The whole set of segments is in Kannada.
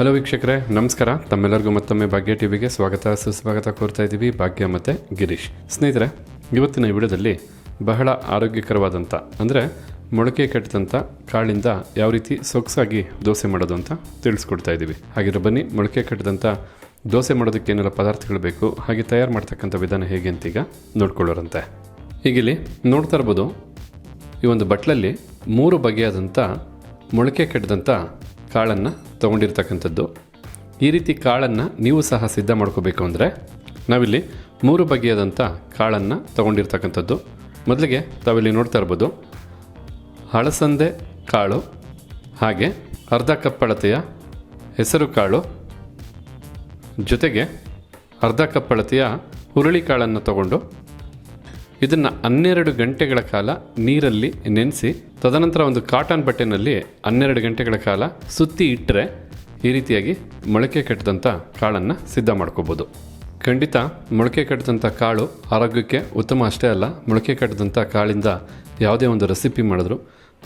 ಹಲೋ ವೀಕ್ಷಕರೇ, ನಮಸ್ಕಾರ. ತಮ್ಮೆಲ್ಲರಿಗೂ ಮತ್ತೊಮ್ಮೆ ಭಾಗ್ಯ ಟಿವಿಗೆ ಸ್ವಾಗತ. ಸುಸ್ವಾಗತ ಕೋರ್ತಾ ಇದ್ದೀವಿ ಭಾಗ್ಯ ಮತ್ತು ಗಿರೀಶ್. ಸ್ನೇಹಿತರೆ, ಇವತ್ತಿನ ವಿಡಿಯೋದಲ್ಲಿ ಬಹಳ ಆರೋಗ್ಯಕರವಾದಂಥ, ಅಂದರೆ ಮೊಳಕೆ ಕೆಟ್ಟದಂಥ ಕಾಳಿಂದ ಯಾವ ರೀತಿ ಸೊಗಸಾಗಿ ದೋಸೆ ಮಾಡೋದು ಅಂತ ತಿಳಿಸ್ಕೊಡ್ತಾ ಇದ್ದೀವಿ. ಹಾಗಿದ್ರೆ ಬನ್ನಿ, ಮೊಳಕೆ ಕೆಟ್ಟದಂಥ ದೋಸೆ ಮಾಡೋದಕ್ಕೆ ಏನೆಲ್ಲ ಪದಾರ್ಥಗಳು ಬೇಕು, ಹಾಗೆ ತಯಾರು ಮಾಡ್ತಕ್ಕಂಥ ವಿಧಾನ ಹೇಗೆ ಅಂತೀಗ ನೋಡ್ಕೊಳ್ಳೋರಂತೆ. ಈಗಿಲ್ಲಿ ನೋಡ್ತಾ ಇರ್ಬೋದು, ಈ ಒಂದು ಬಟ್ಲಲ್ಲಿ ಮೂರು ಬಗೆಯಾದಂಥ ಮೊಳಕೆ ಕಟ್ಟಿದಂಥ ಕಾಳನ್ನು ತೊಗೊಂಡಿರ್ತಕ್ಕಂಥದ್ದು. ಈ ರೀತಿ ಕಾಳನ್ನು ನೀವು ಸಹ ಸಿದ್ಧ ಮಾಡ್ಕೋಬೇಕು ಅಂದರೆ ನಾವಿಲ್ಲಿ ಮೂರು ಬಗೆಯಾದಂಥ ಕಾಳನ್ನು ತೊಗೊಂಡಿರ್ತಕ್ಕಂಥದ್ದು. ಮೊದಲಿಗೆ ತಾವಿಲ್ಲಿ ನೋಡ್ತಾ ಇರ್ಬೋದು. ಹಳಸಂದೆ ಕಾಳು, ಹಾಗೆ ಅರ್ಧ ಕಪ್ಪಳತೆಯ ಹೆಸರು ಕಾಳು, ಜೊತೆಗೆ ಅರ್ಧ ಕಪ್ಪಳತೆಯ ಹುರುಳಿ ಕಾಳನ್ನು ತಗೊಂಡು ಇದನ್ನು ಹನ್ನೆರಡು ಗಂಟೆಗಳ ಕಾಲ ನೀರಲ್ಲಿ ನೆನೆಸಿ, ತದನಂತರ ಒಂದು ಕಾಟನ್ ಬಟ್ಟೆನಲ್ಲಿ ಹನ್ನೆರಡು ಗಂಟೆಗಳ ಕಾಲ ಸುತ್ತಿ ಇಟ್ಟರೆ ಈ ರೀತಿಯಾಗಿ ಮೊಳಕೆ ಕಟ್ಟಿದಂಥ ಕಾಳನ್ನು ಸಿದ್ಧ ಮಾಡ್ಕೋಬೋದು. ಖಂಡಿತ ಮೊಳಕೆ ಕಟ್ಟಿದಂಥ ಕಾಳು ಆರೋಗ್ಯಕ್ಕೆ ಉತ್ತಮ ಅಷ್ಟೇ ಅಲ್ಲ, ಮೊಳಕೆ ಕಟ್ಟಿದಂಥ ಕಾಳಿಂದ ಯಾವುದೇ ಒಂದು ರೆಸಿಪಿ ಮಾಡಿದ್ರು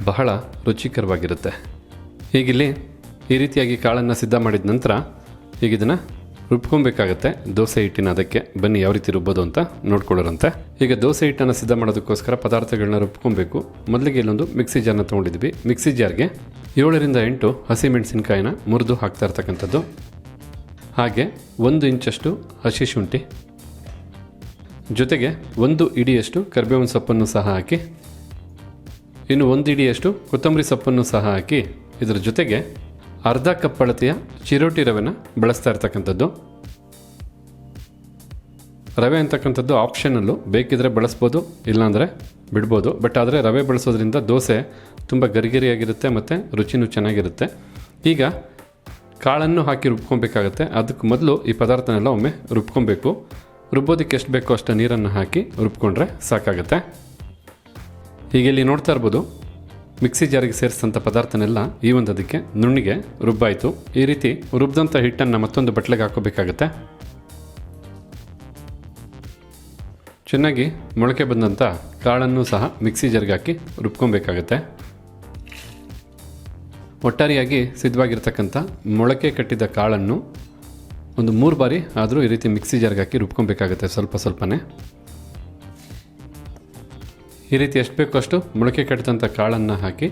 ಬಹಳ ರುಚಿಕರವಾಗಿರುತ್ತೆ. ಹೀಗಿಲ್ಲಿ ಈ ರೀತಿಯಾಗಿ ಕಾಳನ್ನು ಸಿದ್ಧ ಮಾಡಿದ ನಂತರ ಈಗ ಇದನ್ನು ರುಬ್ಕೊಬೇಕಾಗತ್ತೆ. ದೋಸೆ ಹಿಟ್ಟಿನ ಅದಕ್ಕೆ. ಬನ್ನಿ ಯಾವ ರೀತಿ ರುಬ್ಬೋದು ಅಂತ ನೋಡ್ಕೊಳ್ಳೋರಂತೆ. ಈಗ ದೋಸೆ ಹಿಟ್ಟನ್ನು ಸಿದ್ಧ ಮಾಡೋದಕ್ಕೋಸ್ಕರ ಪದಾರ್ಥಗಳನ್ನ ರುಬ್ಕೊಬೇಕು. ಮೊದಲಿಗೆ ಇಲ್ಲೊಂದು ಮಿಕ್ಸಿ ಜಾರ್ನ ತೊಗೊಂಡಿದ್ವಿ. ಮಿಕ್ಸಿ ಜಾರ್ಗೆ ಏಳರಿಂದ ಎಂಟು ಹಸಿಮೆಣಸಿನ್ಕಾಯಿನ ಮುರಿದು ಹಾಕ್ತಾ ಇರ್ತಕ್ಕಂಥದ್ದು. ಹಾಗೆ ಒಂದು ಇಂಚಷ್ಟು ಹಸಿ ಶುಂಠಿ. ಜೊತೆಗೆ ಒಂದು ಇಡಿಯಷ್ಟು ಕರ್ಬೇವಿನ ಸೊಪ್ಪನ್ನು ಸಹ ಹಾಕಿ. ಇನ್ನು ಒಂದು ಇಡಿಯಷ್ಟು ಕೊತ್ತಂಬರಿ ಸೊಪ್ಪನ್ನು ಸಹ ಹಾಕಿ. ಇದರ ಜೊತೆಗೆ ಅರ್ಧ ಕಪ್ ಅಳತೆಯ ಚಿರೋಟಿ ರವೆನ ಬಳಸ್ತಾ ಇರ್ತಕ್ಕಂಥದ್ದು. ರವೆ ಅಂತಕ್ಕಂಥದ್ದು ಆಪ್ಷನಲ್ಲು ಬೇಕಿದ್ರೆ ಬಳಸ್ಬೋದು, ಇಲ್ಲಾಂದರೆ ಬಿಡ್ಬೋದು. ಬಟ್ ಆದರೆ ರವೆ ಬಳಸೋದ್ರಿಂದ ದೋಸೆ ತುಂಬ ಗರಿಗರಿಯಾಗಿರುತ್ತೆ ಮತ್ತು ರುಚಿನೂ ಚೆನ್ನಾಗಿರುತ್ತೆ. ಈಗ ಕಾಳನ್ನು ಹಾಕಿ ರುಬ್ಕೊಬೇಕಾಗತ್ತೆ. ಅದಕ್ಕೆ ಮೊದಲು ಈ ಪದಾರ್ಥನೆಲ್ಲ ಒಮ್ಮೆ ರುಬ್ಕೊಬೇಕು. ರುಬ್ಬೋದಕ್ಕೆ ಎಷ್ಟು ಬೇಕೋ ಅಷ್ಟು ನೀರನ್ನು ಹಾಕಿ ರುಬ್ಕೊಂಡ್ರೆ ಸಾಕಾಗುತ್ತೆ. ಹೀಗೆ ಇಲ್ಲಿ ನೋಡ್ತಾ ಇರ್ಬೋದು ಮಿಕ್ಸಿ ಜಾರಿಗೆ ಸೇರಿಸಿದಂಥ ಪದಾರ್ಥನೆಲ್ಲ ಈ ಒಂದು ಅದಕ್ಕೆ ನುಣ್ಣಿಗೆ ರುಬ್ಬಾಯಿತು. ಈ ರೀತಿ ರುಬ್ಬಿದಂಥ ಹಿಟ್ಟನ್ನು ಮತ್ತೊಂದು ಬಟ್ಲೆಗೆ ಹಾಕೋಬೇಕಾಗತ್ತೆ ಚೆನ್ನಾಗಿ ಮೊಳಕೆ ಬಂದಂಥ ಕಾಳನ್ನು ಸಹ ಮಿಕ್ಸಿ ಜಾರ್ಗೆ ಹಾಕಿ ರುಬ್ಕೊಬೇಕಾಗತ್ತೆ. ಒಟ್ಟಾರೆಯಾಗಿ ಸಿದ್ಧವಾಗಿರ್ತಕ್ಕಂಥ ಮೊಳಕೆ ಕಟ್ಟಿದ ಕಾಳನ್ನು ಒಂದು ಮೂರು ಬಾರಿ ಆದರೂ ಈ ರೀತಿ ಮಿಕ್ಸಿ ಜಾರ್ಗೆ ಹಾಕಿ ರುಬ್ಕೊಬೇಕಾಗತ್ತೆ ಸ್ವಲ್ಪ ಸ್ವಲ್ಪನೇ. ಈ ರೀತಿ ಎಷ್ಟು ಬೇಕೋ ಅಷ್ಟು ಮೊಳಕೆ ಕಟ್ಟಿದಂಥ ಕಾಳನ್ನು ಹಾಕಿ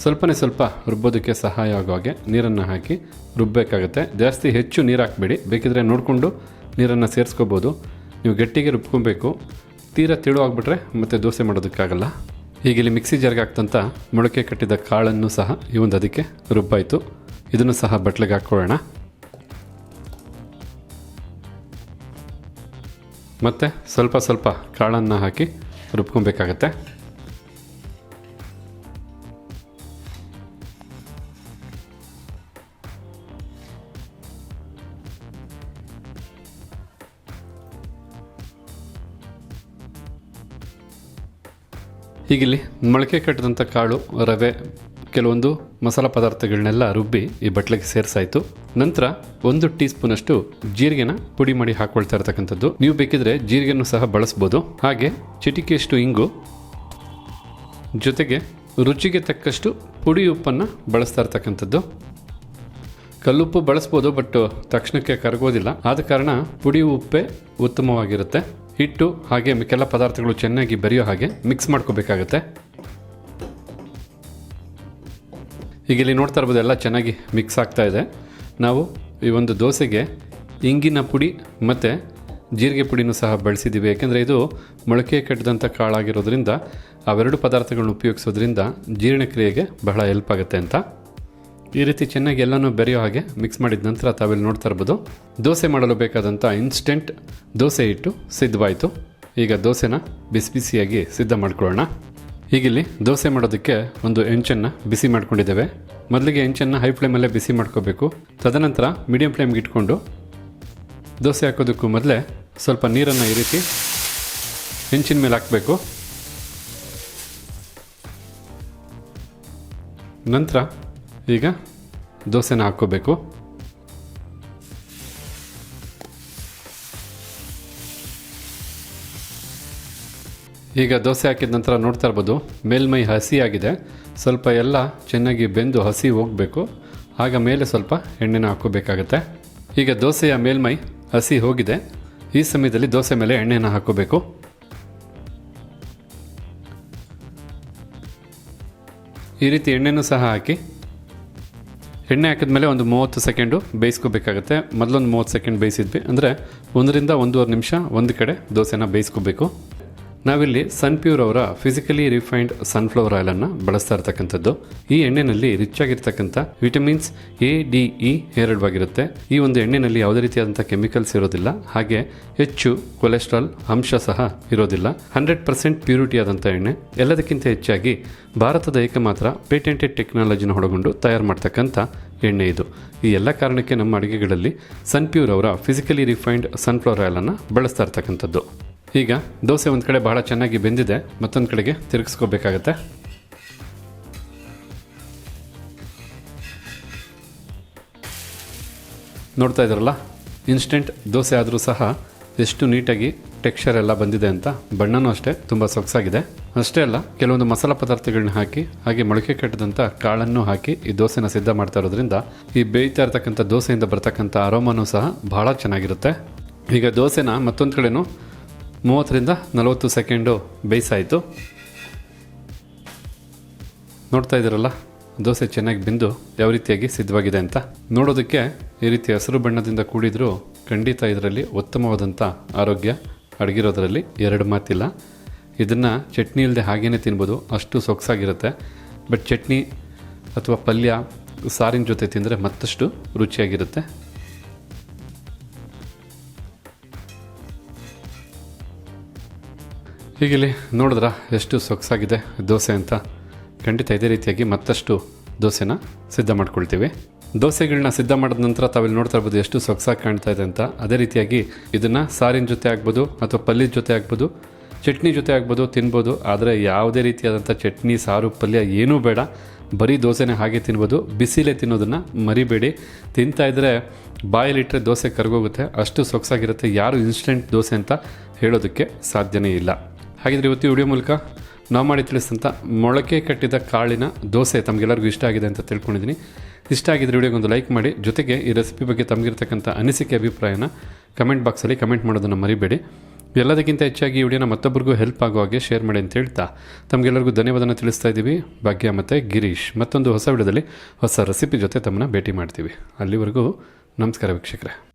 ಸ್ವಲ್ಪನೇ ಸ್ವಲ್ಪ ರುಬ್ಬೋದಕ್ಕೆ ಸಹಾಯ ಆಗೋ ಹಾಗೆ ನೀರನ್ನು ಹಾಕಿ ರುಬ್ಬಬೇಕಾಗುತ್ತೆ ಜಾಸ್ತಿ ಹೆಚ್ಚು ನೀರು ಹಾಕಬೇಡಿ. ಬೇಕಿದ್ರೆ ನೋಡಿಕೊಂಡು ನೀರನ್ನು ಸೇರಿಸ್ಕೋಬೋದು. ನೀವು ಗಟ್ಟಿಗೆ ರುಬ್ಕೊಬೇಕು. ತೀರ ತಿಳು ಆಗಿಬಿಟ್ರೆ ಮತ್ತೆ ದೋಸೆ ಮಾಡೋದಕ್ಕಾಗಲ್ಲ. ಈಗ ಇಲ್ಲಿ ಮಿಕ್ಸಿ ಜಾರ್ಗೆ ಹಾಕ್ತಂಥ ಮೊಳಕೆ ಕಟ್ಟಿದ ಕಾಳನ್ನು ಸಹ ಈ ಒಂದು ಅದಕ್ಕೆ ರುಬ್ಬಾಯಿತು. ಇದನ್ನು ಸಹ ಬಟ್ಲಿಗೆ ಹಾಕ್ಕೊಳ್ಳೋಣ. ಮತ್ತು ಸ್ವಲ್ಪ ಸ್ವಲ್ಪ ಕಾಳನ್ನು ಹಾಕಿ ರುಬ್ಕೊಬೇಕಾಗತ್ತೆ ಹೀಗಿಲ್ಲಿ ಮೊಳಕೆ ಕಟ್ಟಿದಂಥ ಕಾಳು ರವೆ ಕೆಲವೊಂದು ಮಸಾಲ ಪದಾರ್ಥಗಳನ್ನೆಲ್ಲ ರುಬ್ಬಿ ಈ ಬಟ್ಲಿಗೆ ಸೇರಿಸಾಯಿತು. ನಂತರ ಒಂದು ಟೀ ಸ್ಪೂನಷ್ಟು ಜೀರಿಗೆನ ಪುಡಿ ಮಾಡಿ ಹಾಕೊಳ್ತಾ ಇರ್ತಕ್ಕಂಥದ್ದು. ನೀವು ಬೇಕಿದ್ರೆ ಜೀರಿಗೆನೂ ಸಹ ಬಳಸ್ಬೋದು. ಹಾಗೆ ಚಿಟಿಕೆಯಷ್ಟು ಇಂಗು ಜೊತೆಗೆ ರುಚಿಗೆ ತಕ್ಕಷ್ಟು ಪುಡಿ ಉಪ್ಪನ್ನು ಬಳಸ್ತಾ ಇರ್ತಕ್ಕಂಥದ್ದು. ಕಲ್ಲುಪ್ಪು ಬಳಸ್ಬೋದು, ಬಟ್ ತಕ್ಷಣಕ್ಕೆ ಕರಗೋದಿಲ್ಲ. ಆದ ಕಾರಣ ಪುಡಿ ಉಪ್ಪೇ ಉತ್ತಮವಾಗಿರುತ್ತೆ. ಹಿಟ್ಟು ಹಾಗೆ ಕೆಲ ಪದಾರ್ಥಗಳು ಚೆನ್ನಾಗಿ ಬೆರೆಯೋ ಹಾಗೆ ಮಿಕ್ಸ್ ಮಾಡ್ಕೋಬೇಕಾಗತ್ತೆ. ಈಗ ಇಲ್ಲಿ ನೋಡ್ತಾ ಇರ್ಬೋದು ಎಲ್ಲ ಚೆನ್ನಾಗಿ ಮಿಕ್ಸ್ ಆಗ್ತಾ ಇದೆ. ನಾವು ಈ ಒಂದು ದೋಸೆಗೆ ಇಂಗಿನ ಪುಡಿ ಮತ್ತು ಜೀರಿಗೆ ಪುಡಿನೂ ಸಹ ಬಳಸಿದ್ದೀವಿ. ಯಾಕೆಂದರೆ ಇದು ಮೊಳಕೆ ಕಟ್ಟಿದಂಥ ಕಾಳಾಗಿರೋದ್ರಿಂದ ಅವೆರಡು ಪದಾರ್ಥಗಳನ್ನ ಉಪಯೋಗಿಸೋದ್ರಿಂದ ಜೀರ್ಣಕ್ರಿಯೆಗೆ ಬಹಳ ಹೆಲ್ಪ್ ಆಗುತ್ತೆ ಅಂತ. ಈ ರೀತಿ ಚೆನ್ನಾಗಿ ಎಲ್ಲನೂ ಬೆರೆಯೋ ಹಾಗೆ ಮಿಕ್ಸ್ ಮಾಡಿದ ನಂತರ ತಾವೆಲ್ಲಿ ನೋಡ್ತಾ ಇರ್ಬೋದು. ದೋಸೆ ಮಾಡಲು ಬೇಕಾದಂಥ ಇನ್ಸ್ಟೆಂಟ್ ದೋಸೆ ಹಿಟ್ಟು ಸಿದ್ಧವಾಯಿತು. ಈಗ ದೋಸೆನ ಬಿಸಿ ಬಿಸಿಯಾಗಿ ಸಿದ್ಧ ಮಾಡ್ಕೊಳ್ಳೋಣ. ಹೀಗಿಲ್ಲಿ ದೋಸೆ ಮಾಡೋದಕ್ಕೆ ಒಂದು ಹೆಂಚನ್ನು ಬಿಸಿ ಮಾಡ್ಕೊಂಡಿದ್ದೇವೆ. ಮೊದಲಿಗೆ ಹೆಂಚನ್ನು ಹೈ ಫ್ಲೇಮಲ್ಲೇ ಬಿಸಿ ಮಾಡ್ಕೋಬೇಕು. ತದನಂತರ ಮೀಡಿಯಂ ಫ್ಲೇಮ್ಗೆ ಇಟ್ಕೊಂಡು ದೋಸೆ ಹಾಕೋದಕ್ಕೂ ಮೊದಲೇ ಸ್ವಲ್ಪ ನೀರನ್ನು ಈ ರೀತಿ ಹೆಂಚಿನ ಮೇಲೆ ಹಾಕಬೇಕು. ನಂತರ ಈಗ ದೋಸೆನ ಹಾಕ್ಕೋಬೇಕು. ಈಗ ದೋಸೆ ಹಾಕಿದ ನಂತರ ನೋಡ್ತಾ ಇರ್ಬೋದು, ಮೇಲ್ಮೈ ಹಸಿ ಆಗಿದೆ. ಸ್ವಲ್ಪ ಎಲ್ಲ ಚೆನ್ನಾಗಿ ಬೆಂದು ಹಸಿ ಹೋಗಬೇಕು. ಆಗ ಮೇಲೆ ಸ್ವಲ್ಪ ಎಣ್ಣೆನ ಹಾಕೋಬೇಕಾಗತ್ತೆ. ಈಗ ದೋಸೆಯ ಮೇಲ್ಮೈ ಹಸಿ ಹೋಗಿದೆ. ಈ ಸಮಯದಲ್ಲಿ ದೋಸೆ ಮೇಲೆ ಎಣ್ಣೆನ ಹಾಕೋಬೇಕು. ಈ ರೀತಿ ಎಣ್ಣೆನೂ ಸಹ ಹಾಕಿ, ಎಣ್ಣೆ ಹಾಕಿದ ಮೇಲೆ ಒಂದು ಮೂವತ್ತು ಸೆಕೆಂಡು ಬೇಯಿಸ್ಕೋಬೇಕಾಗತ್ತೆ. ಮೊದಲೊಂದು ಮೂವತ್ತು ಸೆಕೆಂಡ್ ಬೇಯಿಸಿದ್ವಿ. ಅಂದರೆ ಒಂದರಿಂದ ಒಂದೂವರೆ ನಿಮಿಷ ಒಂದು ಕಡೆ ದೋಸೆನ ಬೇಯಿಸ್ಕೋಬೇಕು. ನಾವಿಲ್ಲಿ ಸನ್ಪ್ಯೂರ್ ಅವರ ಫಿಸಿಕಲಿ ರಿಫೈನ್ಡ್ ಸನ್ಫ್ಲವರ್ ಆಯಿಲನ್ನು ಬಳಸ್ತಾ ಇರ್ತಕ್ಕಂಥದ್ದು. ಈ ಎಣ್ಣೆನಲ್ಲಿ ರಿಚ್ ಆಗಿರ್ತಕ್ಕಂಥ ವಿಟಮಿನ್ಸ್ ಎ ಡಿ ಇ ಹೇರಳವಾಗಿರುತ್ತೆ. ಈ ಒಂದು ಎಣ್ಣೆನಲ್ಲಿ ಯಾವುದೇ ರೀತಿಯಾದಂಥ ಕೆಮಿಕಲ್ಸ್ ಇರೋದಿಲ್ಲ. ಹಾಗೆ ಹೆಚ್ಚು ಕೊಲೆಸ್ಟ್ರಾಲ್ ಅಂಶ ಸಹ ಇರೋದಿಲ್ಲ. ಹಂಡ್ರೆಡ್ ಪರ್ಸೆಂಟ್ ಪ್ಯೂರಿಟಿ ಆದಂಥ ಎಣ್ಣೆ. ಎಲ್ಲದಕ್ಕಿಂತ ಹೆಚ್ಚಾಗಿ ಭಾರತದ ಏಕಮಾತ್ರ ಪೇಟೆಂಟೆಡ್ ಟೆಕ್ನಾಲಜಿನ ಒಳಗೊಂಡು ತಯಾರು ಮಾಡ್ತಕ್ಕಂಥ ಎಣ್ಣೆ ಇದು. ಈ ಎಲ್ಲ ಕಾರಣಕ್ಕೆ ನಮ್ಮ ಅಡುಗೆಗಳಲ್ಲಿ ಸನ್ಪ್ಯೂರ್ ಅವರ ಫಿಸಿಕಲಿ ರಿಫೈನ್ಡ್ ಸನ್ಫ್ಲವರ್ ಆಯಿಲನ್ನು ಬಳಸ್ತಾ ಇರ್ತಕ್ಕಂಥದ್ದು. ಈಗ ದೋಸೆ ಒಂದು ಕಡೆ ಬಹಳ ಚೆನ್ನಾಗಿ ಬೆಂದಿದೆ, ಮತ್ತೊಂದು ಕಡೆಗೆ ತಿರುಗಿಸ್ಕೋಬೇಕಾಗತ್ತೆ. ನೋಡ್ತಾ ಇದ್ದಾರಲ್ಲ ಇನ್ಸ್ಟೆಂಟ್ ದೋಸೆ ಆದರೂ ಸಹ ಎಷ್ಟು ನೀಟಾಗಿ ಟೆಕ್ಸ್ಚರ್ ಎಲ್ಲ ಬಂದಿದೆ ಅಂತ ಬಣ್ಣನೂ ಅಷ್ಟೇ ತುಂಬ ಸೊಗಸಾಗಿದೆ. ಅಷ್ಟೇ ಅಲ್ಲ, ಕೆಲವೊಂದು ಮಸಾಲ ಪದಾರ್ಥಗಳನ್ನ ಹಾಕಿ, ಹಾಗೆ ಮೊಳಕೆ ಕೆಟ್ಟದಂಥ ಕಾಳನ್ನು ಹಾಕಿ ಈ ದೋಸೆನ ಸಿದ್ಧ ಮಾಡ್ತಾ ಇರೋದ್ರಿಂದ ಈ ಬೇಯ್ತಾ ಇರ್ತಕ್ಕಂಥ ದೋಸೆಯಿಂದ ಬರ್ತಕ್ಕಂಥ ಅರೋಮನೂ ಸಹ ಬಹಳ ಚೆನ್ನಾಗಿರುತ್ತೆ. ಈಗ ದೋಸೆನ ಮತ್ತೊಂದು ಕಡೆನೂ ಮೂವತ್ತರಿಂದ ನಲವತ್ತು ಸೆಕೆಂಡು ಬೇಯಿಸಾಯಿತು ನೋಡ್ತಾ ಇದ್ದೀರಲ್ಲ, ದೋಸೆ ಚೆನ್ನಾಗಿ ಬೆಂದು ಯಾವ ರೀತಿಯಾಗಿ ಸಿದ್ಧವಾಗಿದೆ ಅಂತ. ನೋಡೋದಕ್ಕೆ ಈ ರೀತಿ ಹಸಿರು ಬಣ್ಣದಿಂದ ಕೂಡಿದರೂ ಖಂಡಿತ ಇದರಲ್ಲಿ ಉತ್ತಮವಾದಂಥ ಆರೋಗ್ಯ ಅಡಗಿರೋದರಲ್ಲಿ ಎರಡು ಮಾತಿಲ್ಲ. ಇದನ್ನು ಚಟ್ನಿ ಇಲ್ಲದೆ ಹಾಗೇ ತಿನ್ಬೋದು, ಅಷ್ಟು ಸೊಗಸಾಗಿರುತ್ತೆ. ಬಟ್ ಚಟ್ನಿ ಅಥವಾ ಪಲ್ಯ, ಸಾರಿನ ಜೊತೆ ತಿಂದರೆ ಮತ್ತಷ್ಟು ರುಚಿಯಾಗಿರುತ್ತೆ. ಹೀಗಿಲ್ಲಿ ನೋಡಿದ್ರ ಎಷ್ಟು ಸೊಗಸಾಗಿದೆ ದೋಸೆ ಅಂತ. ಖಂಡಿತ ಇದೇ ರೀತಿಯಾಗಿ ಮತ್ತಷ್ಟು ದೋಸೆನ ಸಿದ್ಧ ಮಾಡ್ಕೊಳ್ತೀವಿ. ದೋಸೆಗಳನ್ನ ಸಿದ್ಧ ಮಾಡಿದ ನಂತರ ತಾವಿಲ್ಲಿ ನೋಡ್ತಾ ಇರ್ಬೋದು ಎಷ್ಟು ಸೊಗಸಾಗಿ ಕಾಣ್ತಾ ಇದೆ ಅಂತ. ಅದೇ ರೀತಿಯಾಗಿ ಇದನ್ನು ಸಾರಿನ ಜೊತೆ ಆಗ್ಬೋದು ಅಥವಾ ಪಲ್ಯದ ಜೊತೆ ಆಗ್ಬೋದು, ಚಟ್ನಿ ಜೊತೆ ಆಗ್ಬೋದು, ತಿನ್ಬೋದು. ಆದರೆ ಯಾವುದೇ ರೀತಿಯಾದಂಥ ಚಟ್ನಿ, ಸಾರು, ಪಲ್ಯ ಏನೂ ಬೇಡ. ಬರೀ ದೋಸೆನೇ ಹಾಗೆ ತಿನ್ಬೋದು. ಬಿಸಿಲೇ ತಿನ್ನೋದನ್ನು ಮರಿಬೇಡಿ. ತಿಂತಾ ಇದ್ದರೆ ಬಾಯಲ್ಲಿಟ್ಟರೆ ದೋಸೆ ಕರಗೋಗುತ್ತೆ. ಅಷ್ಟು ಸೊಗಸಾಗಿರುತ್ತೆ. ಯಾರು ಇನ್ಸ್ಟೆಂಟ್ ದೋಸೆ ಅಂತ ಹೇಳೋದಕ್ಕೆ ಸಾಧ್ಯನೇ ಇಲ್ಲ. ಹಾಗಿದ್ರೆ ಇವತ್ತು ವಿಡಿಯೋ ಮೂಲಕ ನಾವು ಮಾಡಿ ತಿಳಿಸಿದಂಥ ಮೊಳಕೆ ಕಟ್ಟಿದ ಕಾಳಿನ ದೋಸೆ ತಮಗೆಲ್ಲರಿಗೂ ಇಷ್ಟ ಆಗಿದೆ ಅಂತ ತಿಳ್ಕೊಂಡಿದ್ದೀನಿ ಇಷ್ಟ ಆಗಿದ್ರೆ ವಿಡಿಯೋಗೆ ಒಂದು ಲೈಕ್ ಮಾಡಿ. ಜೊತೆಗೆ ಈ ರೆಸಿಪಿ ಬಗ್ಗೆ ತಮಗಿರ್ತಕ್ಕಂಥ ಅನಿಸಿಕೆ, ಅಭಿಪ್ರಾಯನ ಕಮೆಂಟ್ ಬಾಕ್ಸಲ್ಲಿ ಕಮೆಂಟ್ ಮಾಡೋದನ್ನು ಮರಿಬೇಡಿ. ಎಲ್ಲದಕ್ಕಿಂತ ಹೆಚ್ಚಾಗಿ ಈ ವಿಡಿಯೋನ ಮತ್ತೊಬ್ಬರಿಗೂ ಹೆಲ್ಪ್ ಆಗೋ ಹಾಗೆ ಶೇರ್ ಮಾಡಿ ಅಂತ ಹೇಳ್ತಾ ತಮಗೆಲ್ಲರಿಗೂ ಧನ್ಯವಾದನ ತಿಳಿಸ್ತಾ ಇದ್ದೀವಿ. ಭಾಗ್ಯ ಮತ್ತು ಗಿರೀಶ್. ಮತ್ತೊಂದು ಹೊಸ ವಿಡಿಯೋದಲ್ಲಿ ಹೊಸ ರೆಸಿಪಿ ಜೊತೆ ತಮ್ಮನ್ನ ಭೇಟಿ ಮಾಡ್ತೀವಿ. ಅಲ್ಲಿವರೆಗೂ ನಮಸ್ಕಾರ ವೀಕ್ಷಕರೇ.